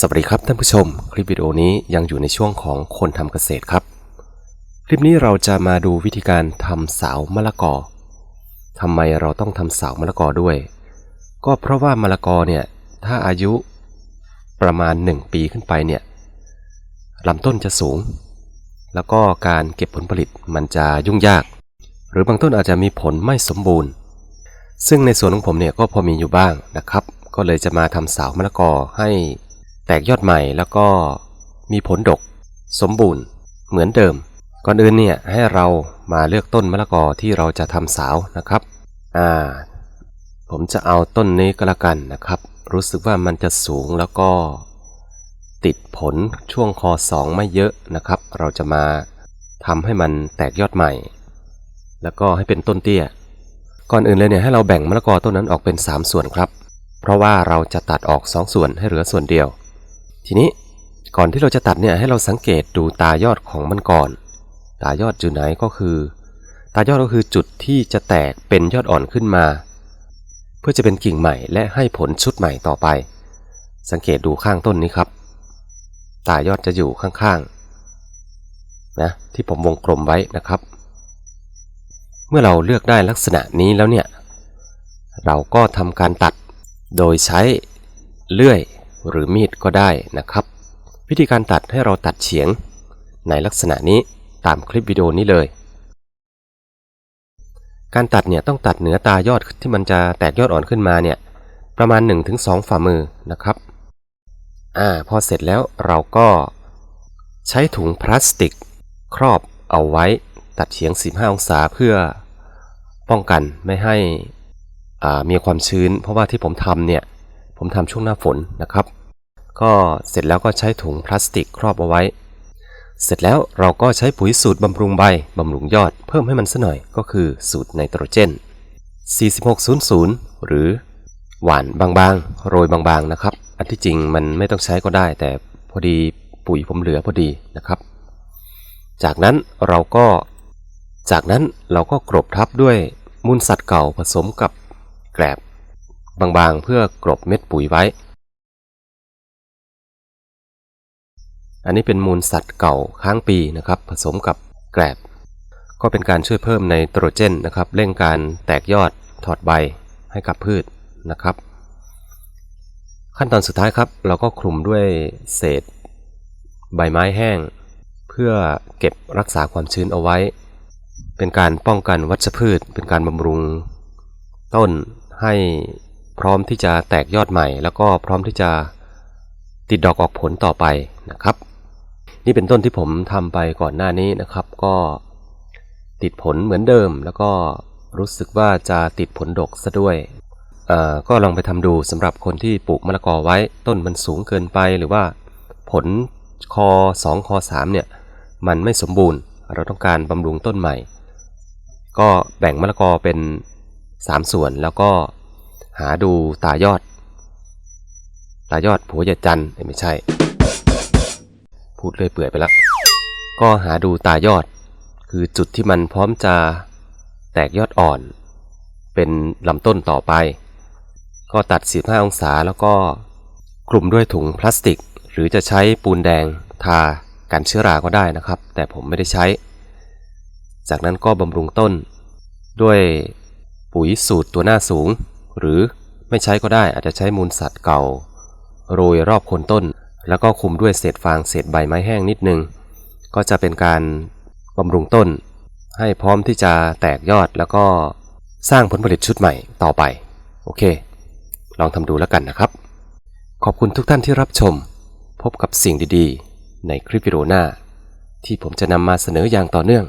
สวัสดีครับท่านผู้ชม คลิปวิดีโอนี้ยังอยู่ในช่วงของคนทำเกษตรครับ คลิปนี้เราจะมาดูวิธีการทำสามะละกอทำไมเราต้องทำสามะละกอด้วย ก็เพราะว่ามะละกอเนี่ยถ้าอายุประมาณ 1 ปีขึ้นไปเนี่ยลำต้นจะสูง แล้วก็การเก็บผลผลิตมันจะยุ่งยาก หรือบางต้นอาจจะมีผลไม่สมบูรณ์ ซึ่งในส่วนของผมเนี่ยก็พอมีอยู่บ้างนะครับ ก็เลยจะมาทำเสามะละกอให้ แตกยอดใหม่แล้วก็มีผลดก สมบูรณ์เหมือนเดิม ก่อนอื่นเนี่ยให้เรามาเลือกต้นมะละกอที่เราจะทำสาวนะครับ อ่า ผมจะเอาต้นนี้ก็แล้วกันนะครับ รู้สึกว่ามันจะสูงแล้วก็ ติดผลช่วงคอสองไม่เยอะนะครับ เราจะมาทำให้มันแตกยอดใหม่ แล้วก็ให้เป็นต้นเตี้ย ก่อนอื่นเลยเนี่ยให้เราแบ่งมะละกอต้นนั้นออกเป็น 3 ส่วนครับ เพราะว่าเราจะตัดออก 2 ส่วนให้เหลือส่วนเดียว ทีนี้ก่อนที่เราจะตัดเนี่ยให้เราสังเกตดูตายอดของมันก่อน ตายอดอยู่ไหนก็คือ ตายอดก็คือจุดที่จะแตกเป็นยอดอ่อนขึ้นมา เพื่อจะเป็นกิ่งใหม่และให้ผลชุดใหม่ต่อไป สังเกตดูข้างต้นนี้ครับ ตายอดจะอยู่ข้างๆนะที่ผมวงกลมไว้นะครับ เมื่อเราเลือกได้ลักษณะนี้แล้วเนี่ยเราก็ทำการตัดโดยใช้เลื่อย หรือมีดก็ได้นะครับ วิธีการตัดให้เราตัดเฉียง ในลักษณะนี้ตามคลิปวิดีโอนี้เลย การตัดเนี่ยต้องตัดเหนือตายอดที่มันจะแตกยอดอ่อนขึ้นมาเนี่ยประมาณ 1-2 ฝ่ามือนะครับอ่าพอเสร็จแล้วเราก็ใช้ถุงพลาสติก ครอบเอาไว้ตัดเฉียง 15 องศาเพื่อป้องกันไม่ให้มีความชื้น เพราะว่าที่ผมทำเนี่ย ผมทำช่วงหน้าฝนนะครับ ก็เสร็จแล้วก็ใช้ถุงพลาสติกครอบเอาไว้ เสร็จแล้วเราก็ใช้ปุ๋ยสูตรบำรุงใบบำรุงยอด เพิ่มให้มันสัหน่อยก็คือสูตรไนโตรเจน 4600 หรือหวานบางๆ โรยบางๆนะครับ อันที่จริงมันไม่ต้องใช้ก็ได้ แต่พอดีปุ๋ยผมเหลือพอดีนะครับ จากนั้นเราก็ จากนั้นเราก็กรบทับด้วยมูลสัตว์เก่าผสมกับแกลบ บางๆ เพื่อกรบเม็ดปุ๋ยไว้ อันนี้เป็นมูลสัตว์เก่าค้างปีนะครับ ผสมกับแกลบ ก็เป็นการช่วยเพิ่มในโตรเจนนะครับ เร่งการแตกยอดถอดใบให้กับพืชนะครับ ขั้นตอนสุดท้ายครับ เราก็คลุมด้วยเศษ ใบไม้แห้ง เพื่อเก็บรักษาความชื้นเอาไว้ เป็นการป้องกันวัชพืช เป็นการบำรุงต้นให้ พร้อมที่จะแตกยอดใหม่ แล้วก็พร้อมที่จะติดดอกออกผลต่อไปนะครับ นี่เป็นต้นที่ผมทำไปก่อนหน้านี้นะครับ ก็ติดผลเหมือนเดิม แล้วก็รู้สึกว่าจะติดผลดกซะด้วยก็ลองไปทำดูสำหรับคนที่ปลูกมะละกอไว้ต้นมันสูงเกินไปหรือว่าผลคอ 2 คอ 3 เนี่ย มันไม่สมบูรณ์ เราต้องการบำรุงต้นใหม่ ก็แบ่งมะละกอเป็น 3 ส่วนแล้วก็ หาดูตายอด ตายอดผัวใหญ่จันไม่ใช่ พูดเลยเปื่อยไปแล้วก็หาดูตายอด คือจุดที่มันพร้อมจะแตกยอดอ่อน เป็นลำต้นต่อไป ก็ตัด 15 องศาแล้วก็คลุมด้วยถุงพลาสติก หรือจะใช้ปูนแดงทากันเชื้อราก็ได้นะครับ แต่ผมไม่ได้ใช้ จากนั้นก็บำรุงต้น ด้วยปุ๋ยสูตรตัวหน้าสูง หรือไม่ใช้ก็ได้อาจจะใช้มูลสัตว์เก่า โรยรอบโคนต้น แล้วก็คุมด้วยเศษฟางเศษใบไม้แห้งนิดนึง ก็จะเป็นการบำรุงต้น ให้พร้อมที่จะแตกยอดแล้วก็สร้างผลผลิตชุดใหม่ต่อไป โอเค ลองทำดูแล้วกันนะครับ ขอบคุณทุกท่านที่รับชม พบกับสิ่งดีๆ ในคลิปวิดีโอหน้า ที่ผมจะนำมาเสนออย่างต่อเนื่อง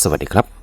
สวัสดีครับ